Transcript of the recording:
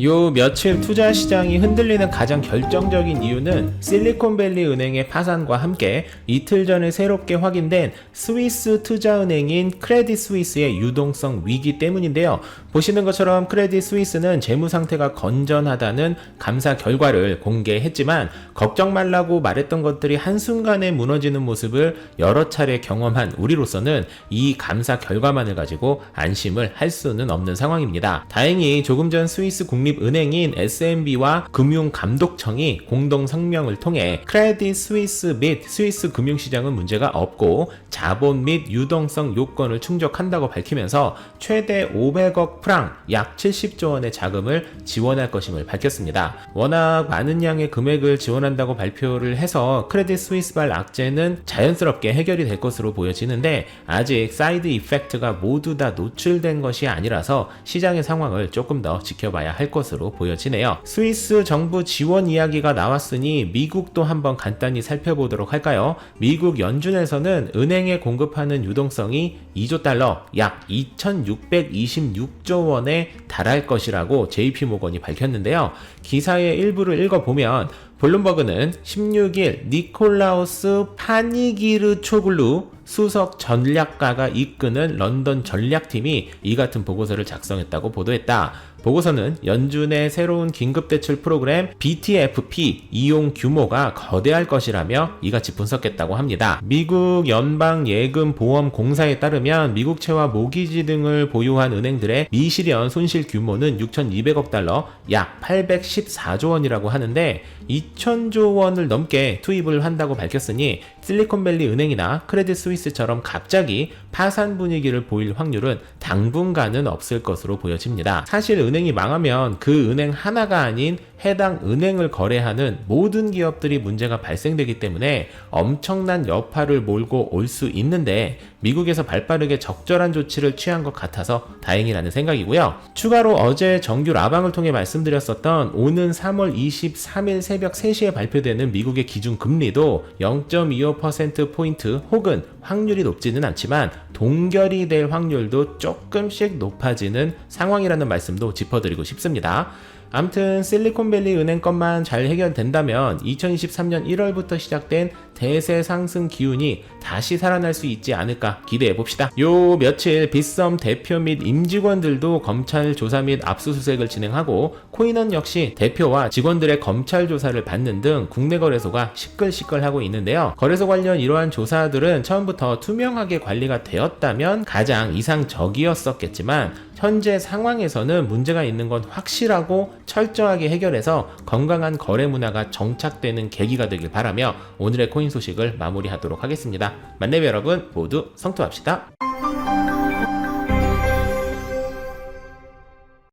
요 며칠 투자 시장이 흔들리는 가장 결정적인 이유는 실리콘밸리 은행의 파산과 함께 이틀 전에 새롭게 확인된 스위스 투자은행인 크레딧 스위스의 유동성 위기 때문인데요. 보시는 것처럼 크레딧 스위스는 재무 상태가 건전하다는 감사 결과를 공개했지만 걱정 말라고 말했던 것들이 한순간에 무너지는 모습을 여러 차례 경험한 우리로서는 이 감사 결과만을 가지고 안심을 할 수는 없는 상황입니다. 다행히 조금 전 스위스 국 립은행인 SMB와 금융감독청이 공동 성명을 통해 크레딧 스위스 및 스위스 금융시장은 문제가 없고 자본 및 유동성 요건을 충족한다고 밝히면서 최대 500억 프랑 약 70조 원의 자금을 지원할 것임을 밝혔습니다. 워낙 많은 양의 금액을 지원한다고 발표를 해서 크레딧 스위스발 악재는 자연스럽게 해결이 될 것으로 보여지는데 아직 사이드 이펙트가 모두 다 노출된 것이 아니라서 시장의 상황을 조금 더 지켜봐야 할 것으로 보여지네요. 스위스 정부 지원 이야기가 나왔으니 미국도 한번 간단히 살펴보도록 할까요? 미국 연준에서는 은행에 공급하는 유동성이 2조 달러 약 2,626조 원에 달할 것이라고 JP모건이 밝혔는데요. 기사의 일부를 읽어보면 블룸버그는 16일 니콜라우스 파니기르 초글루 수석 전략가가 이끄는 런던 전략팀이 이 같은 보고서를 작성했다고 보도했다. 보고서는 연준의 새로운 긴급대출 프로그램 BTFP 이용 규모가 거대할 것이라며 이같이 분석했다고 합니다. 미국 연방예금보험공사에 따르면 미국 채와 모기지 등을 보유한 은행들의 미실현 손실 규모는 6,200억 달러, 약 814조 원이라고 하는데 2,000조 원을 넘게 투입을 한다고 밝혔으니 실리콘밸리 은행이나 크레딧 스위 스처럼 갑자기 파산 분위기를 보일 확률은 당분간은 없을 것으로 보여집니다. 사실 은행이 망하면 그 은행 하나가 아닌 해당 은행을 거래하는 모든 기업들이 문제가 발생되기 때문에 엄청난 여파를 몰고 올 수 있는데 미국에서 발빠르게 적절한 조치를 취한 것 같아서 다행이라는 생각이고요. 추가로 어제 정규 라방을 통해 말씀드렸었던 오는 3월 23일 새벽 3시에 발표되는 미국의 기준 금리도 0.25%포인트 혹은 확률이 높지는 않지만 동결이 될 확률도 조금씩 높아지는 상황이라는 말씀도 짚어드리고 싶습니다. 암튼 실리콘밸리 은행 것만 잘 해결된다면 2023년 1월부터 시작된 대세 상승 기운이 다시 살아날 수 있지 않을까 기대해 봅시다. 요 며칠 빗썸 대표 및 임직원들도 검찰 조사 및 압수수색을 진행하고 코인원 역시 대표와 직원들의 검찰 조사를 받는 등 국내 거래소가 시끌시끌하고 있는데요. 거래소 관련 이러한 조사들은 처음부터 투명하게 관리가 되었다면 가장 이상적이었었겠지만 현재 상황에서는 문제가 있는 건 확실하고 철저하게 해결해서 건강한 거래 문화가 정착되는 계기가 되길 바라며 오늘의 소식을 마무리하도록 하겠습니다. 만렙 여러분 모두 성투합시다.